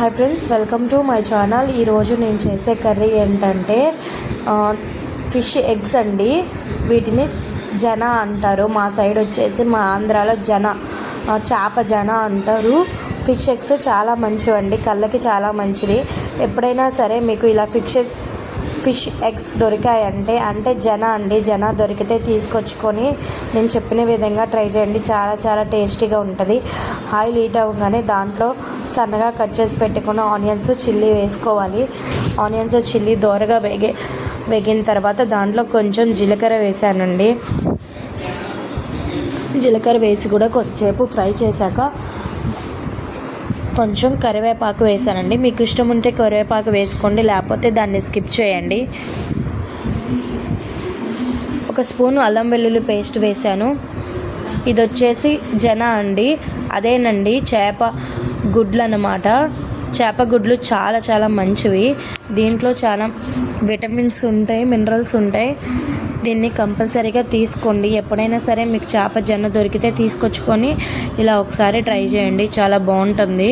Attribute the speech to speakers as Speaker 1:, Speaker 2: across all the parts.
Speaker 1: Hi friends welcome to my channel ఈరోజు నేను చేసే కర్రీ ఏంటంటే ఫిష్ ఎగ్స్ అండి. వీటిని జన అంటారు. మా సైడ్ వచ్చేసి మా ఆంధ్రాలో జన చేప జన అంటారు. ఫిష్ ఎగ్స్ చాలా మంచివండి. కళ్ళకి చాలా మంచిది. ఎప్పుడైనా సరే మీకు ఇలా ఫిష్ ఫిష్ ఎగ్స్ దొరికాయంటే అంటే జన అండి. జన దొరికితే తీసుకొచ్చుకొని నేను చెప్పిన విధంగా ట్రై చేయండి. చాలా చాలా టేస్టీగా ఉంటుంది. ఆయిల్ హీట్ అవ్వగానే దాంట్లో సన్నగా కట్ చేసి పెట్టుకున్న ఆనియన్స్ చిల్లీ వేసుకోవాలి. ఆనియన్స్ చిల్లీ దోరగా వేగే వేగిన తర్వాత దాంట్లో కొంచెం జీలకర్ర వేసానండి. జీలకర్ర వేసి కూడా కొంచెంసేపు ఫ్రై చేశాక కొంచెం కరివేపాకు వేసానండి. మీకు ఇష్టం ఉంటే కరివేపాకు వేసుకోండి లేకపోతే దాన్ని స్కిప్ చేయండి. ఒక స్పూన్ అల్లం వెల్లుల్లి పేస్ట్ వేసాను. ఇది వచ్చేసి జన అండి. అదేనండి చేప గుడ్లు అన్నమాట చేప గుడ్లు చాలా చాలా మంచివి. దీంట్లో చాలా విటమిన్స్ ఉంటాయి మినరల్స్ ఉంటాయి. దీన్ని కంపల్సరీగా తీసుకోండి. ఎప్పుడైనా సరే మీకు చేప జన్న దొరికితే తీసుకొచ్చుకొని ఇలా ఒకసారి ట్రై చేయండి. చాలా బాగుంటుంది.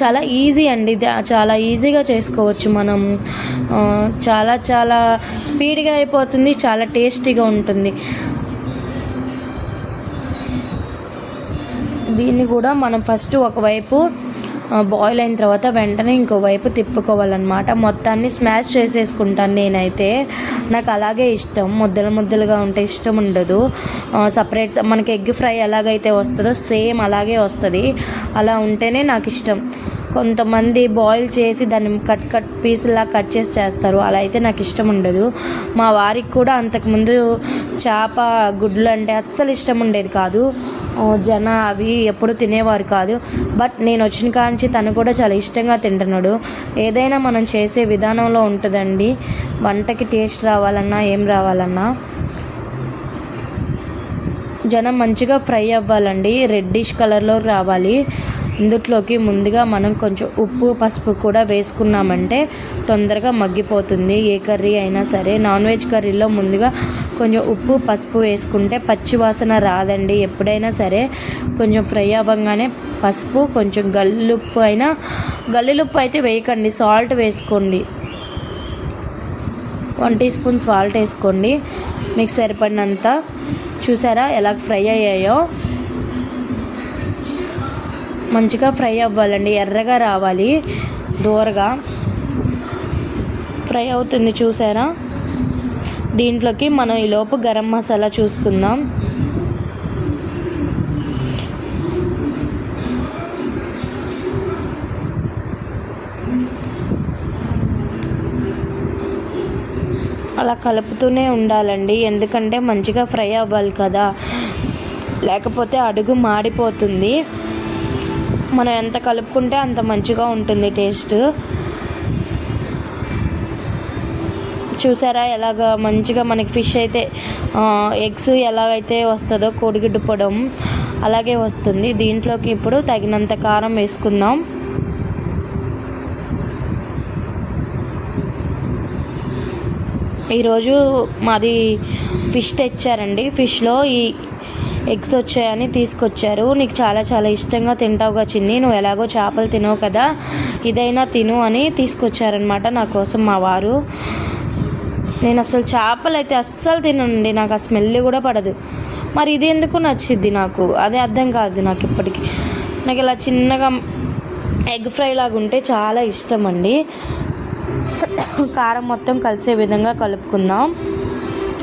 Speaker 1: చాలా ఈజీ అండి. చాలా ఈజీగా చేసుకోవచ్చు మనం. చాలా చాలా స్పీడ్గా అయిపోతుంది. చాలా టేస్టీగా ఉంటుంది. దీన్ని కూడా మనం ఫస్ట్ ఒకవైపు బాయిల్ అయిన తర్వాత వెంటనే ఇంకోవైపు తిప్పుకోవాలన్నమాట. మొత్తాన్ని స్మాష్ చేసేసుకుంటాను నేనైతే. నాకు అలాగే ఇష్టం. ముద్దలు ముద్దలుగా ఉంటే ఇష్టం ఉండదు. సపరేట్ మనకి ఎగ్ ఫ్రై ఎలాగైతే వస్తుందో సేమ్ అలాగే వస్తుంది. అలా ఉంటేనే నాకు ఇష్టం. కొంతమంది బాయిల్ చేసి దాన్ని కట్ కట్ పీసులా కట్ చేసి చేస్తారు. అలా అయితే నాకు ఇష్టం ఉండదు. మా వారికి కూడా అంతకుముందు చేప గుడ్లు అంటే అస్సలు ఇష్టం ఉండేది కాదు. జన అవి ఎప్పుడు తినేవారు కాదు. బట్ నేను వచ్చిన కాంచి తను కూడా చాలా ఇష్టంగా తింటున్నాడు. ఏదైనా మనం చేసే విధానంలో ఉంటుందండి. వంటకి టేస్ట్ రావాలన్నా ఏం రావాలన్నా. జనం మంచిగా ఫ్రై అవ్వాలండి. రెడ్డిష్ కలర్లో రావాలి. ఇందుట్లోకి ముందుగా మనం కొంచెం ఉప్పు పసుపు కూడా వేసుకున్నామంటే తొందరగా మగ్గిపోతుంది. ఏ కర్రీ అయినా సరే నాన్ వెజ్ కర్రీలో ముందుగా కొంచెం ఉప్పు పసుపు వేసుకుంటే పచ్చి వాసన రాదండి. ఎప్పుడైనా సరే కొంచెం ఫ్రై అవ్వగానే పసుపు కొంచెం గల్లుప్పు అయినా గల్లులుప్పు అయితే వేయకండి. సాల్ట్ వేసుకోండి. వన్ టీ స్పూన్ సాల్ట్ వేసుకోండి. మీకు సరిపడినంత చూసారా ఎలా ఫ్రై అయ్యాయో? మంచిగా ఫ్రై అవ్వాలండి ఎర్రగా రావాలి దూరగా. ఫ్రై అవుతుంది చూసారా? దీంట్లోకి మనం ఈలోపు గరం మసాలా చూసుకుందాం. అలా కలుపుతూనే ఉండాలండి ఎందుకంటే మంచిగా ఫ్రై అవ్వాలి కదా. లేకపోతే అడుగు మాడిపోతుంది. మనం ఎంత కలుపుకుంటే అంత మంచిగా ఉంటుంది టేస్ట్. చూసారా ఎలాగ మంచిగా మనకి ఫిష్ అయితే ఎగ్స్ ఎలాగైతే వస్తుందో కోడిగుడ్డు పొడం అలాగే వస్తుంది. దీంట్లోకి ఇప్పుడు తగినంత కారం వేసుకుందాం. ఈరోజు మాది ఫిష్ తెచ్చారండి. ఫిష్లో ఈ ఎగ్స్ వచ్చాయని తీసుకొచ్చారు. నీకు చాలా చాలా ఇష్టంగా తింటావుగా చిన్ని. నువ్వు ఎలాగో చేపలు తినవు కదా ఇదైనా తిను అని తీసుకొచ్చారనమాట నా కోసం మా వారు. నేను అసలు చేపలు అయితే అస్సలు తినండి నాకు ఆ స్మెల్ కూడా పడదు. మరి ఇది ఎందుకు నచ్చిద్ది నాకు? అదే అర్థం కాదు నాకు ఇప్పటికీ. నాకు ఇలా చిన్నగా ఎగ్ ఫ్రై లాగా ఉంటే చాలా ఇష్టం అండి. కారం మొత్తం కలిసే విధంగా కలుపుకుందాం.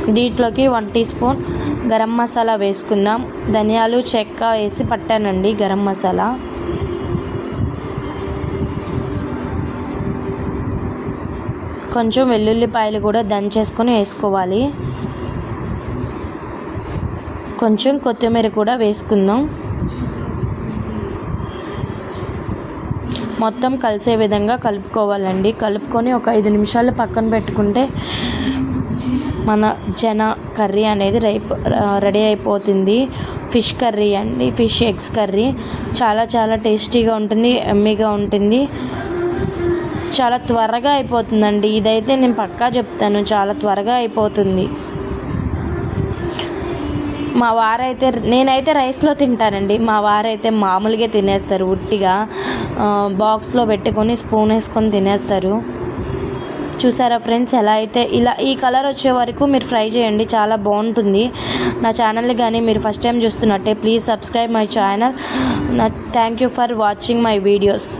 Speaker 1: దీంట్లోకి one teaspoon garam masala వేసుకుందాం. ధనియాలు చెక్క వేసి పట్టానండి గరం మసాలా. కొంచెం వెల్లుల్లిపాయలు కూడా దంచేసుకొని వేసుకోవాలి. కొంచెం కొత్తిమీర కూడా వేసుకుందాం. మొత్తం కలిసే విధంగా కలుపుకోవాలండి. కలుపుకొని ఒక ఐదు నిమిషాలు పక్కన పెట్టుకుంటే మన జన కర్రీ అనేది రైప్ రెడీ అయిపోతుంది. ఫిష్ కర్రీ అండి ఫిష్ ఎగ్స్ కర్రీ. చాలా చాలా టేస్టీగా ఉంటుంది ఎమ్మీగా ఉంటుంది. చాలా త్వరగా అయిపోతుందండి. ఇదైతే నేను పక్కా చెప్తాను చాలా త్వరగా అయిపోతుంది. మా వారైతే నేనైతే రైస్లో తింటానండి. మా వారైతే మామూలుగా తినేస్తారు ఉట్టిగా బాక్స్లో పెట్టుకొని స్పూన్ వేసుకొని తినేస్తారు. చూసారా ఫ్రెండ్స్? ఎలా అయితే ఇలా ఈ కలర్ వచ్చే వరకు మీరు ఫ్రై చేయండి. చాలా బాగుంటుంది. నా ఛానల్ని కానీ మీరు ఫస్ట్ టైం చూస్తున్నట్టే ప్లీజ్ సబ్స్క్రైబ్ మై ఛానల్. నా thank you for watching my videos.